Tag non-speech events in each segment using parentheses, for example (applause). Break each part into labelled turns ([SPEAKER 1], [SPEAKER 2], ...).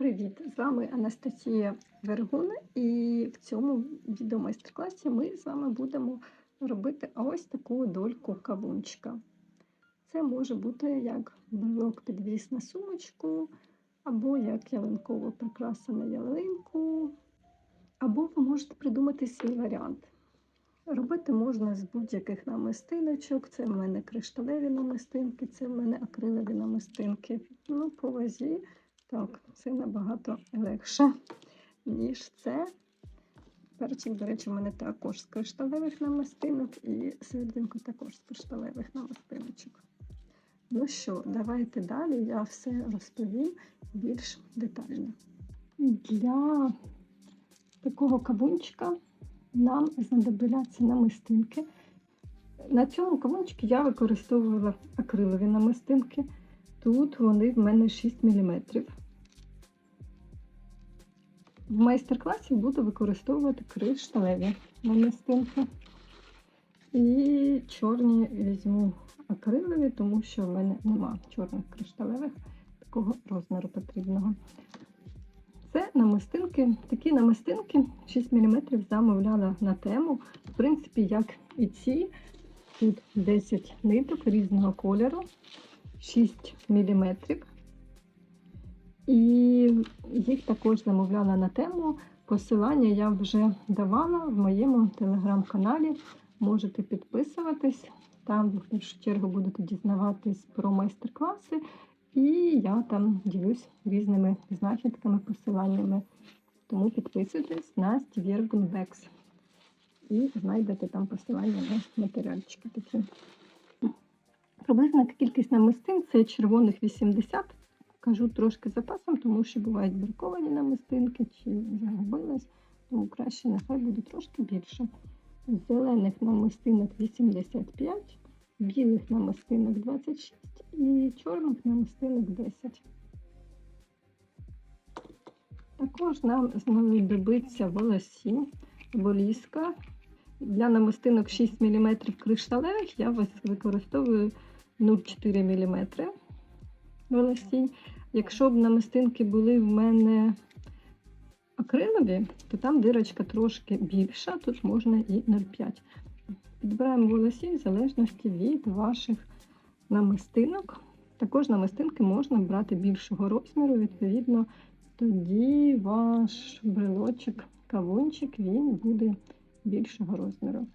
[SPEAKER 1] Привіт! З вами Анастасія Вергун, і в цьому відеомайстер-класі ми з вами будемо робити ось таку дольку кавунчика. Це може бути як брелок підвіс на сумочку, або як ялинкова прикраса на ялинку, або ви можете придумати свій варіант. Робити можна з будь-яких намистиночок. Це в мене кришталеві намистинки, це в мене акрилові намистинки. Ну, по вазі так, це набагато легше, ніж це. Перчик, до речі, у мене також з кришталевих намистинок і серединку також з кришталевих намистиночок. Ну що, давайте далі я все розповім більш детально. Для такого кавунчика нам знадобляться намистинки. На цьому кавунчику я використовувала акрилові намистинки. Тут вони в мене 6 мм. В майстер-класі буду використовувати кришталеві намистинки. І чорні візьму акрилові, тому що в мене нема чорних кришталевих, такого розміру потрібного. Це намистинки, такі намистинки 6 мм замовляла на тему. В принципі, як і ці, тут 10 ниток різного кольору, 6 мм. І їх також замовляла на тему. Посилання я вже давала в моєму телеграм-каналі. Можете підписуватись. Там в першу чергу будете дізнаватись про майстер-класи, і я там ділюсь різними знахідками, посиланнями. Тому підписуйтесь на Стівіргун Бекс. І знайдете там посилання на матеріальчики такі. Приблизна кількість намистин це червоних 80. Кажу трошки запасом, тому що бувають браковані намистинки чи загубились, тому краще нехай буде трошки більше. Зелених намистинок 85, білих намистинок 26 і чорних намистинок 10. Також нам знадобиться волосінь, воліска. Для намистинок 6 мм кришталевих я використовую 0,4 мм волосінь. Якщо б намистинки були в мене акрилові, то там дирочка трошки більша, тут можна і 0,5. Підбираємо волосінь в залежності від ваших намистинок. Також намистинки можна брати більшого розміру, відповідно, тоді ваш брелочок, кавунчик, він буде більшого розміру.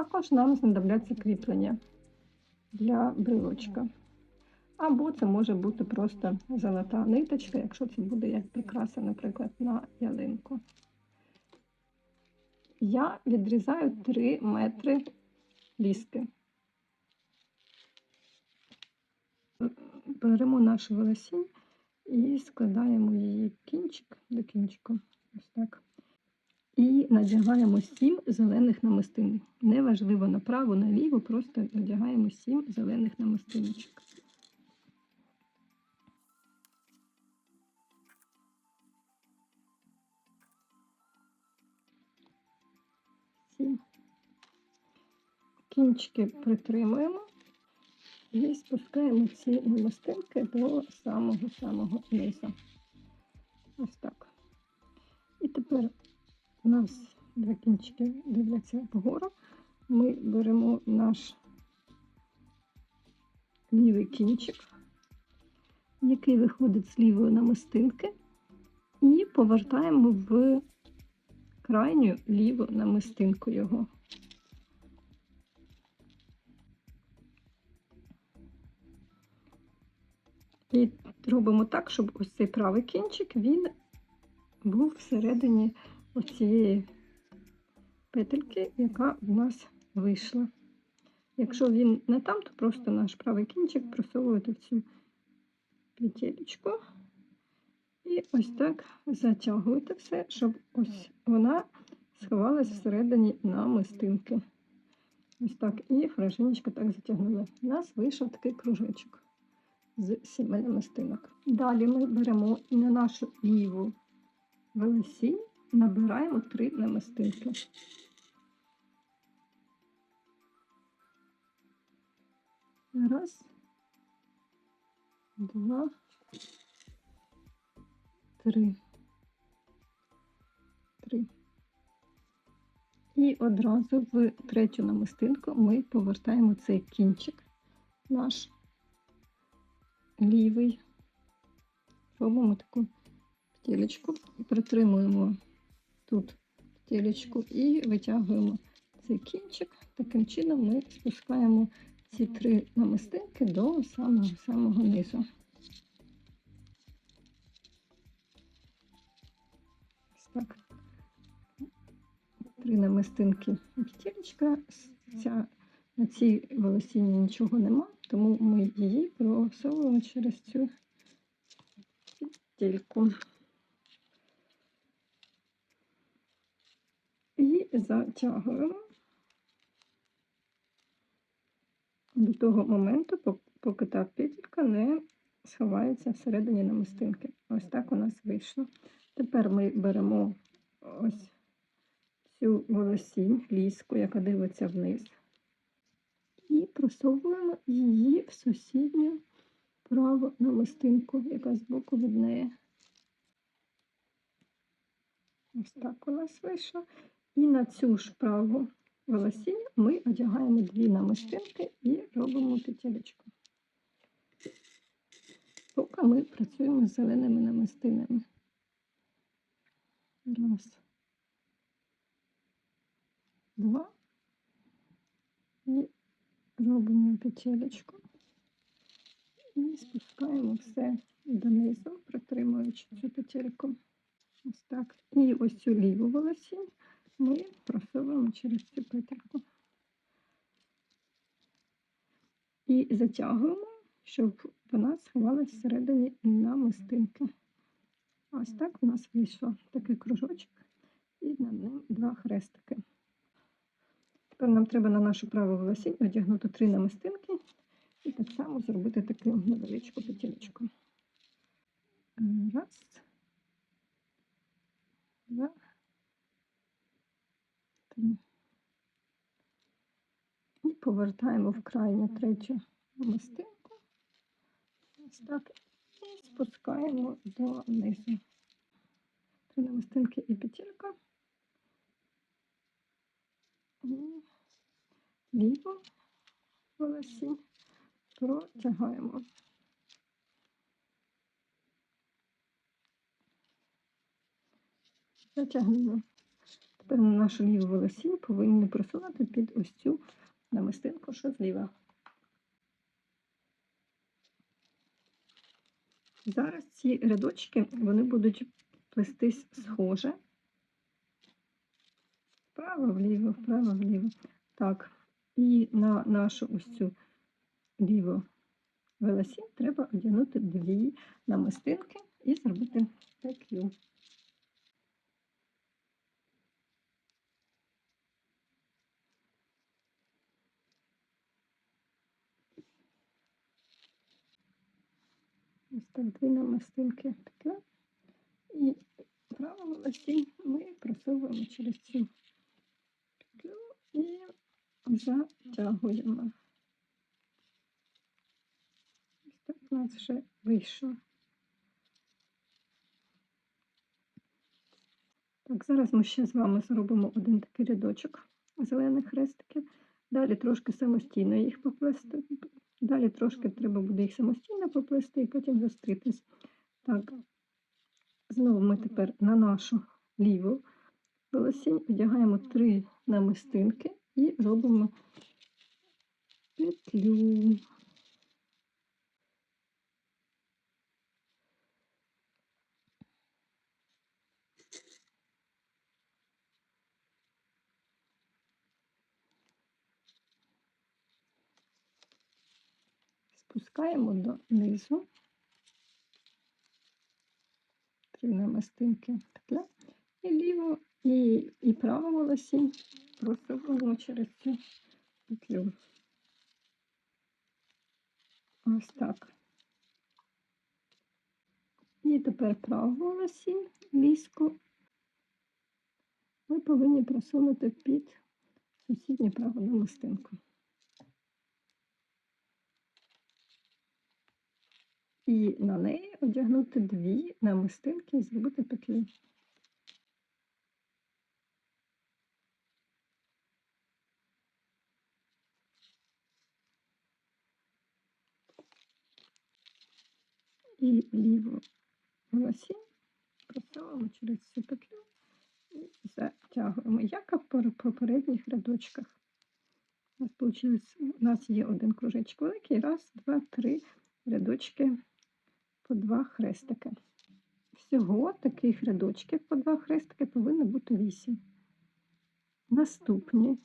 [SPEAKER 1] Також нам знадобляться кріплення для брелочка. Або це може бути просто золота ниточка, якщо це буде як прикраса, наприклад, на ялинку. Я відрізаю 3 метри ліски. Беремо наш волосінь і складаємо її кінчик до кінчика. Ось так. Надягаємо 7 зелених намистин. Неважливо направо, наліво, просто надягаємо 7 зелених намистиночок. Кінчики притримуємо і спускаємо ці намистинки до самого-самого низу. Ось так. І тепер у нас два кінчики дивляться вгору. Ми беремо наш лівий кінчик, який виходить з лівої намистинки, і повертаємо в крайню ліву намистинку його. І робимо так, щоб ось цей правий кінчик він був всередині оцієї петельки, яка в нас вийшла. Якщо він не там, то просто наш правий кінчик просовуєте в цю петелечку. І ось так затягуєте все, щоб ось вона сховалась всередині намистинки. Ось так. І фражиночка так затягнула. У нас вийшов такий кружечок з сіми намистинок. Далі ми беремо на нашу ліву волосінь, набираємо три намистинки. Раз, два три. Три. І одразу в третю намистинку ми повертаємо цей кінчик наш лівий. Робимо таку петелечку, притримуємо тут петелечку і витягуємо цей кінчик. Таким чином ми спускаємо ці три намистинки до самого самого низу. Ось так. Три намистинки і петелечка. Ця, на цій волосіні нічого нема, тому ми її просовуємо через цю петельку. І затягуємо до того моменту, поки та петелька не сховається всередині намистинки. Ось так у нас вийшло. Тепер ми беремо ось цю волосінь, ліску, яка дивиться вниз, і просовуємо її в сусідню праву намистинку, яка збоку від неї. Ось так у нас вийшло. І на цю ж праву волосінь ми одягаємо дві намистинки і робимо петелечку. Поки ми працюємо з зеленими намистинами. Раз. Два. І робимо петелечку. І спускаємо все донизу, притримуючи цю петельку. Ось так. І ось цю ліву волосінь ми просовуємо через цю петельку. І затягуємо, щоб вона сховалась всередині намистинки. Ось так у нас вийшов такий кружочок, і над ним два хрестики. Тепер нам треба на нашу праву волосінь одягнути три намистинки і так само зробити таку невеличку петелечку. Раз, два, три. І повертаємо в крайню третю намистинку. Ось так. І спускаємо донизу. Три намистинки і петелька. І ліву волосінь протягаємо. Затягнемо. Тепер на нашу ліву волосінь повинні просунути під ось цю намистинку, що зліва. Зараз ці рядочки вони будуть плестись схоже. Вправо, вліво, вправо, вліво. Так, і на нашу ось цю ліву волосінь треба одягнути дві намистинки і зробити петлю. Так дві намистинки петля. І праву волосінь ми просовуємо через цю петлю і затягуємо. Ось так у нас вже вийшло. Так, зараз ми ще з вами зробимо один такий рядочок зелених хрестиків. Далі трошки самостійно їх поплести. Далі трошки треба буде їх самостійно поплести і потім зустрітись. Так, знову ми тепер на нашу ліву волосінь одягаємо три намистинки і робимо петлю. Спускаємо донизу. Три намистинки петля. І ліву, і, і праву волосінь просовуємо через цю петлю. Ось так. І тепер праву волосінь, ліску ми повинні просунути під сусідню праву намистинку. І на неї одягнути дві намистинки і зробити петлю. І ліву волосінь просовуємо через цю петлю і затягуємо, як в попередніх рядочках. У нас, у нас є один кружечок великий, раз, два, три рядочки по два хрестики. Всього таких рядочків по два хрестики повинно бути вісім. Наступні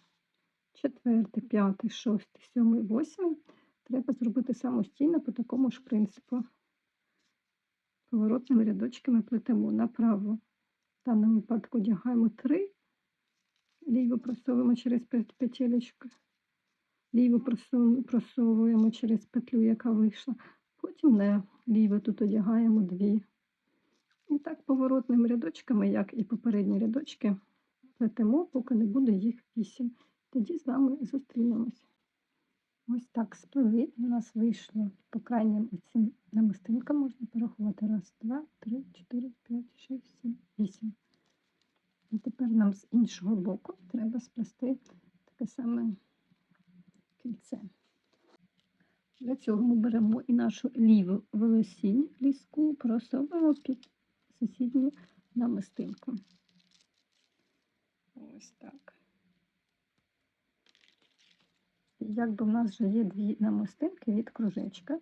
[SPEAKER 1] четвертий, п'ятий, шостий, сьомий, восьмий треба зробити самостійно по такому ж принципу. Поворотними рядочками плетемо направо. В даному випадку одягаємо три, ліво просовуємо через пет- петелечку, ліво просовуємо через петлю, яка вийшла. Потім на ліве тут одягаємо дві. І так поворотними рядочками, як і попередні рядочки, плетемо, поки не буде їх вісім. Тоді з вами зустрінемось. Ось так сплели. У нас вийшло по крайнім цим намистинкам можна порахувати. Раз, два, три, чотири, п'ять, шість, сім, вісім. І тепер нам з іншого боку треба сплести таке саме кільце. Для цього ми беремо і нашу ліву волосінь ліску, просовуємо під сусідню намистинку. Ось так. Якби в нас вже є дві намистинки від кружечка,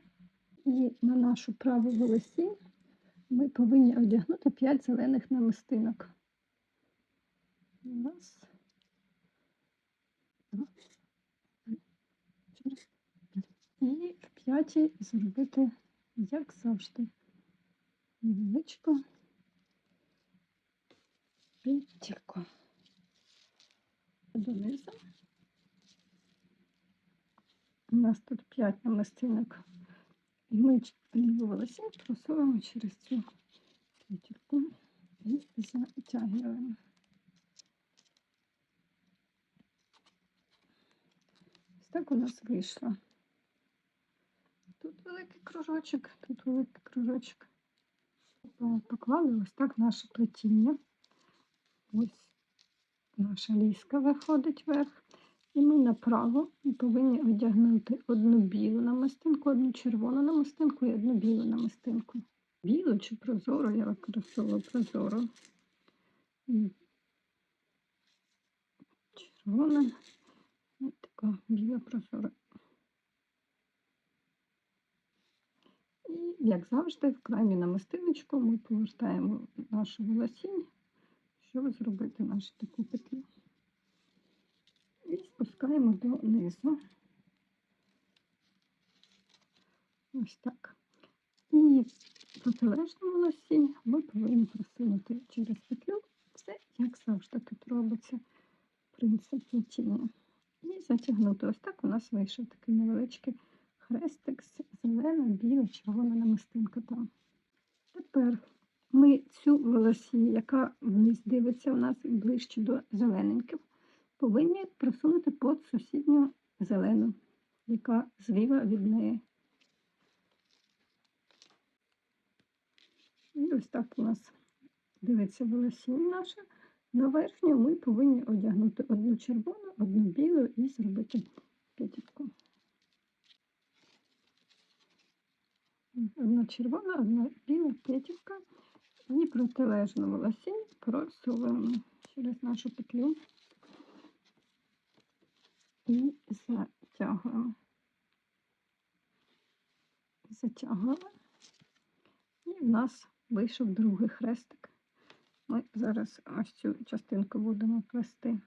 [SPEAKER 1] і на нашу праву волосінь ми повинні одягнути 5 зелених намистинок. Раз, два, три, чотири, п'ять. І зробити, як завжди, невеличку петельку донизу. У нас тут 5 намистинок. І ми ліву волосінь просовуємо через цю петельку і затягуємо. Так у нас вийшло. Великий кружочок, тут великий кружочок. Е, Поклали ось так наше плетіння. Ось наша ліска виходить вверх. І ми направо повинні одягнути одну білу намистинку, одну червону намистинку і одну білу намистинку. Білу чи прозору я використовую прозору. Червона така біла прозора. І, як завжди, в крайню намистиночку ми повертаємо нашу волосінь, щоб зробити нашу таку петлю. І спускаємо донизу. Ось так. І протилежну волосінь ми повинні просунути через петлю. Все, як завжди, тут робиться принцип плетіння. І затягнути. Ось так у нас вийшов такий невеличкий хрестик з зелена, біла, червона намистинка там. Тепер ми цю волосінь, яка вниз дивиться у нас ближче до зелененьких, повинні просунути під сусідню зелену, яка зліва від неї. І ось так у нас дивиться волосінь наша. На верхню ми повинні одягнути одну червону, одну білу і зробити п'ятірку. Одна червона, одна біла п'ятірка. І протилежну волосінь просуваємо через нашу петлю і затягуємо. Затягуємо. І в нас вийшов другий хрестик. Ми зараз ось цю частинку будемо плести.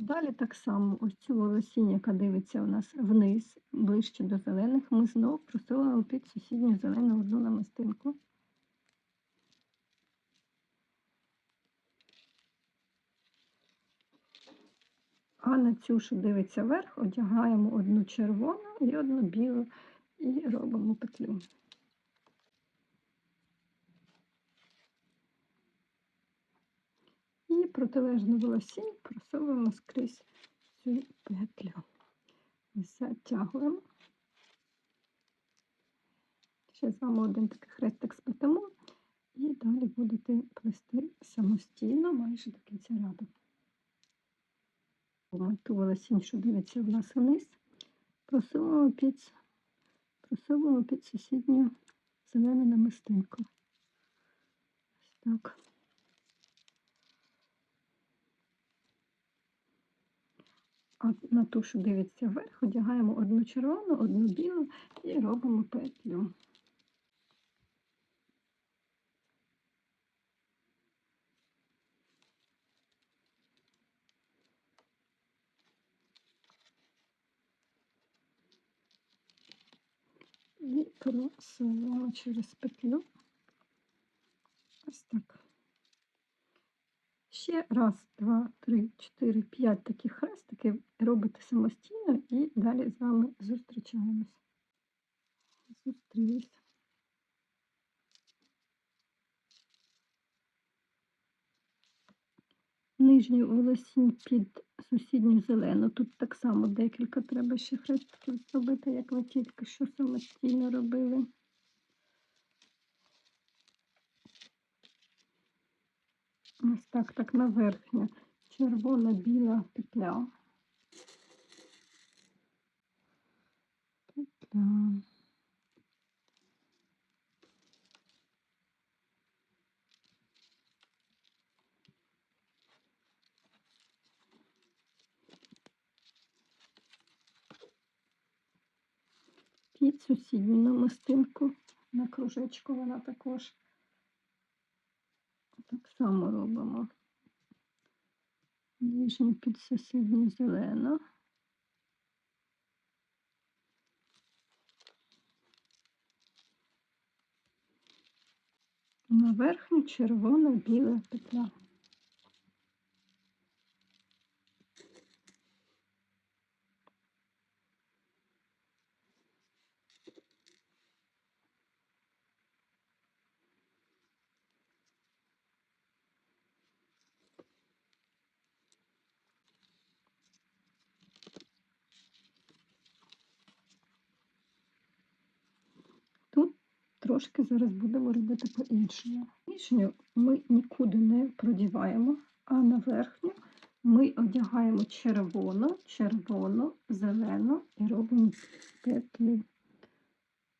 [SPEAKER 1] Далі так само ось цю волосінь, яка дивиться у нас вниз, ближче до зелених, ми знову просовуємо під сусідню зелену одну намистинку. А на цю, що дивиться вверх, одягаємо одну червону і одну білу і робимо петлю. Протилежну волосінь просовуємо скрізь цю петлю. Затягуємо. Ще з вами один такий хрестик сплетемо. І далі будете плести самостійно майже до кінця ряду. Ту волосінь, що дивиться в нас вниз, просовуємо під, просовуємо під сусідню зелену намистинку. Ось так. На ту, що дивиться вверх, одягаємо одну червону, одну білу і робимо петлю. І просуваємо через петлю. Ось так. Ще раз, два, три, чотири, п'ять таких хрестиків робите самостійно і далі з вами зустрічаємось. Зустрілись. Нижню волосінь під сусідню зелену. Тут так само декілька треба ще хрестиків зробити, як ви тільки що самостійно робили. Ось так, так на верхню. Червона-біла петля. Петля. Під сусідню намистинку на кружечку вона також так само робимо. Ніжні під сусідню зелену. На верхню червона біла петля. Тут трошки зараз будемо робити по-іншому. Нижню ми нікуди не продіваємо, а на верхню ми одягаємо червону, червону, зелену і робимо петлі.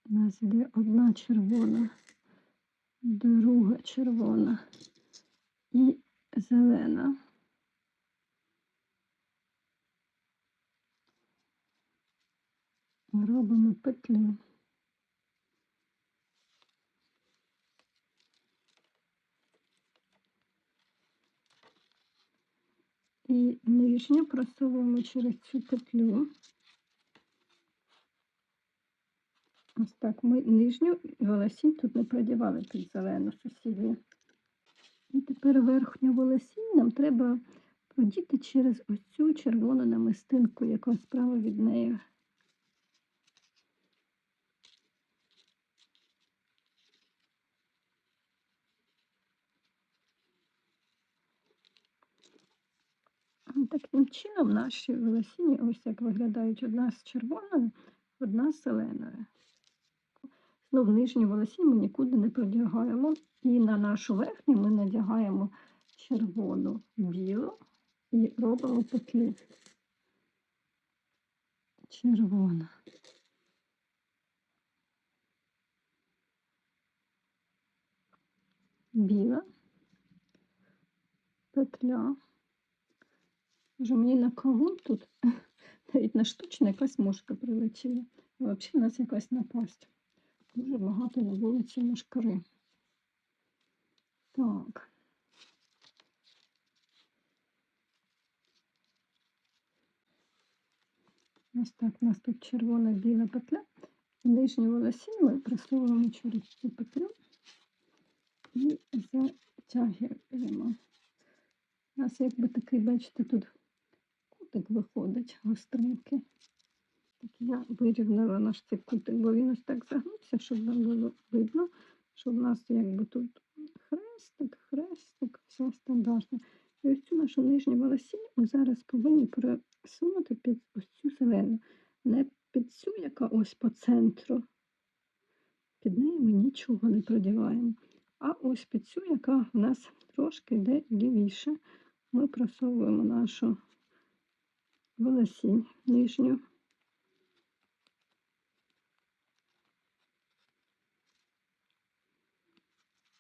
[SPEAKER 1] У нас йде одна червона, друга червона і зелена. Робимо петлю. І нижню просовуємо через цю петлю. Ось так ми нижню волосінь тут не продівали під зелену сусідню. І тепер верхню волосінь нам треба продіти через ось цю червону намистинку, яка справа від неї. Таким чином наші волосіні ось як виглядають одна з червоною, одна з зеленою. Знов нижню волосінь ми нікуди не продягаємо. І на нашу верхню ми надягаємо червону білу і робимо петлю. Червона. Біла. Петля. Вже мені на кавун тут (laughs) навіть на штучну якась мушка прилетіла. Взагалі в нас якась напасть. Дуже багато на вулиці мушкари. Так. Ось так у нас тут червона біла петля. Нижню волосінь ми просовуємо через цю петлю і затягуємо. У нас якби такий, бачите, тут кутик виходить гостренький. Так я вирівняла наш цей кутик, бо він ось так загнувся, щоб нам було видно, що в нас якби тут хрестик, хрестик, все стандартно. І ось цю нашу нижню волосінь ми зараз повинні просунути під ось цю зелену. Не під цю, яка ось по центру, під неї ми нічого не продіваємо. А ось під цю, яка в нас трошки йде лівіше, ми просовуємо нашу волосінь нижню.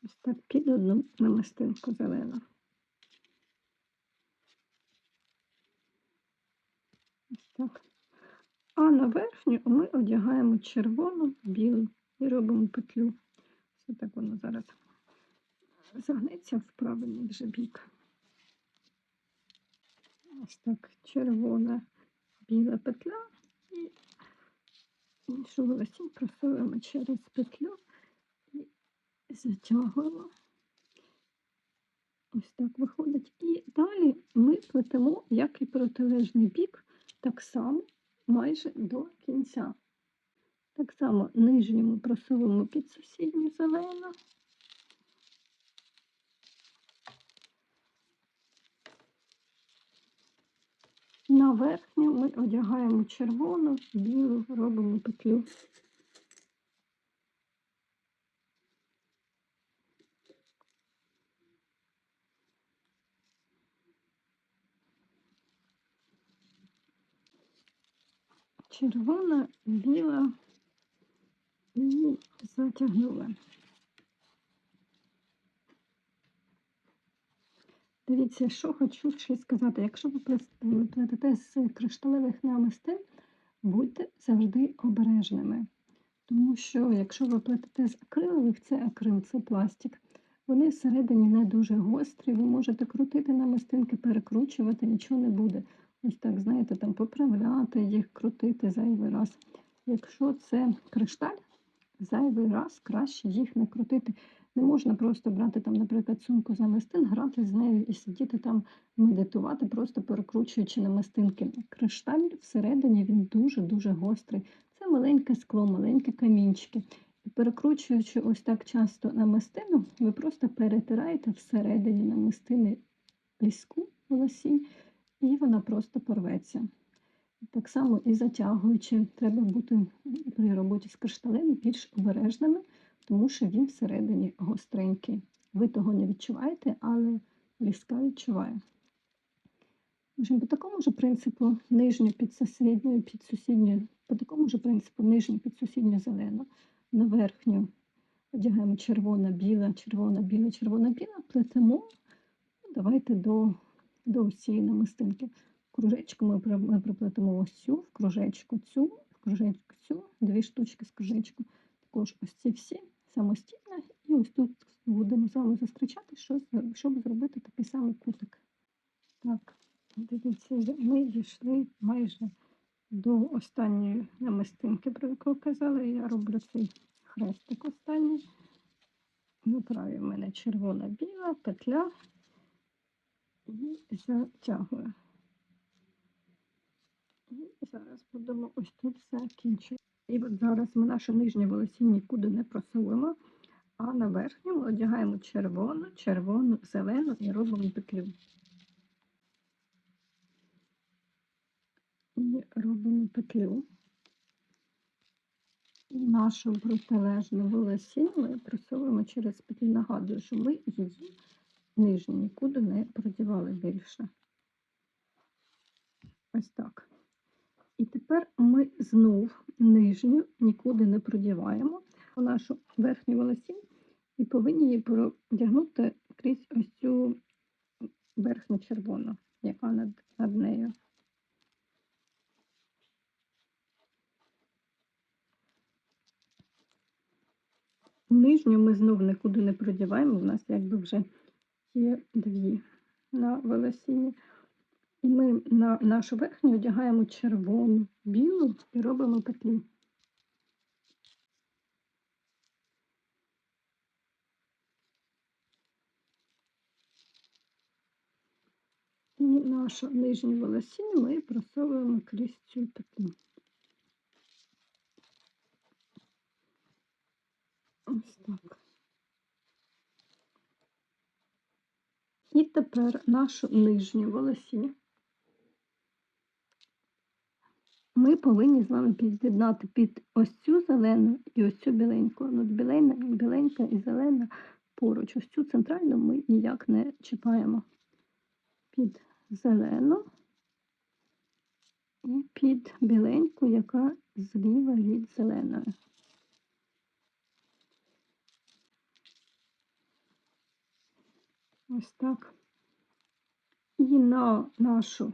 [SPEAKER 1] Ось так під одну намистинку зелену. Ось так. А на верхню ми одягаємо червону, білу і робимо петлю. Все так воно зараз загнеться в правильний вже бік. Ось так, червона, біла петля і іншу волосінь просовуємо через петлю і затягуємо. Ось так виходить. І далі ми плетемо, як і протилежний бік, так само майже до кінця. Так само нижню ми просовуємо під сусідню зелену. На верхню ми одягаємо червону, білу, робимо петлю. Червона, біла і затягнула. Дивіться, що хочу ще сказати. Якщо ви плетете з кришталевих намистин, будьте завжди обережними. Тому що якщо ви плетете з акрилових, це акрил, це пластик. Вони всередині не дуже гострі, ви можете крутити намистинки, перекручувати, нічого не буде. Ось так, знаєте, там поправляти їх, крутити зайвий раз. Якщо це кришталь, зайвий раз краще їх не крутити. Не можна просто брати там, наприклад, сумку з намистин, грати з нею і сидіти там, медитувати, просто перекручуючи намистинки. Кришталь всередині він дуже-дуже гострий. Це маленьке скло, маленькі камінчики. І перекручуючи ось так часто намистину, ви просто перетираєте всередині намистини ліску волосінь, і вона просто порветься. Так само і затягуючи, треба бути при роботі з кришталем більш обережними, тому що він всередині гостренький. Ви того не відчуваєте, але ліска відчуває. По такому ж принципу нижню під сусідню, під сусідню, по такому ж принципу нижню під сусідню зелену, на верхню одягаємо червона, біла, червона, біла, червона, біла, плетемо. Ну, Давайте до, до ось цієї намистинки. Кружечку ми, ми приплетемо ось цю, в кружечку цю, в кружечку цю, дві штучки з кружечку. Також ось ці всі самостійно. І ось тут будемо з вами зустрічати, що, щоб зробити такий самий кутик. Так, дивіться, ми дійшли майже до останньої намистинки, про яку казали. Я роблю цей хрестик останній. На в мене червона-біла петля і затягую. І зараз будемо ось тут закінчувати. І от зараз ми наше нижнє волосіння нікуди не просовуємо, а на верхню ми одягаємо червону, червону, зелену і робимо петлю. І робимо петлю. І нашу протилежну волосінь ми просовуємо через петлю. Нагадую, що ми її нижню нікуди не продівали більше. Ось так. І тепер ми знов нижню нікуди не продіваємо у нашу верхню волосінь і повинні її продягнути крізь ось цю верхню червону, яка над, над нею. Нижню ми знов нікуди не продіваємо, у нас якби вже є дві на волосіні. І ми на нашу верхню одягаємо червону, білу і робимо петлю. І нашу нижню волосінь ми просовуємо крізь цю петлю. Ось так. І тепер нашу нижню волосінь ми повинні з вами під'єднати під ось цю зелену і ось цю біленьку. Ну, білена, біленька і зелена поруч. Ось цю центральну ми ніяк не чіпаємо. Під зелену і під біленьку, яка зліва від зеленої. Ось так. І на нашу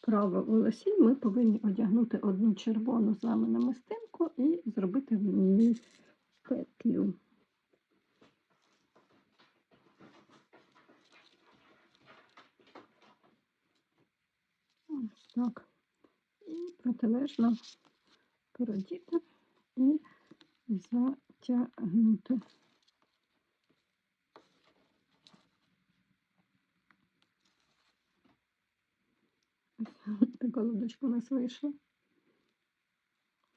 [SPEAKER 1] праву волосінь ми повинні одягнути одну червону з вами намистинку і зробити в ній петлю. Ось так. І протилежно продіти і затягнути. Така лодочка у нас вийшла.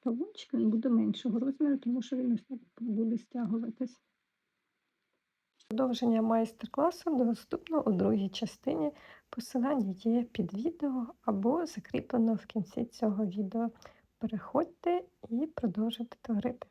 [SPEAKER 1] Кавунчик він буде меншого розміру, тому що він ось так буде стягуватись. Продовження майстер-класу доступно у другій частині. Посилання є під відео або закріплено в кінці цього відео. Переходьте і продовжуйте творити.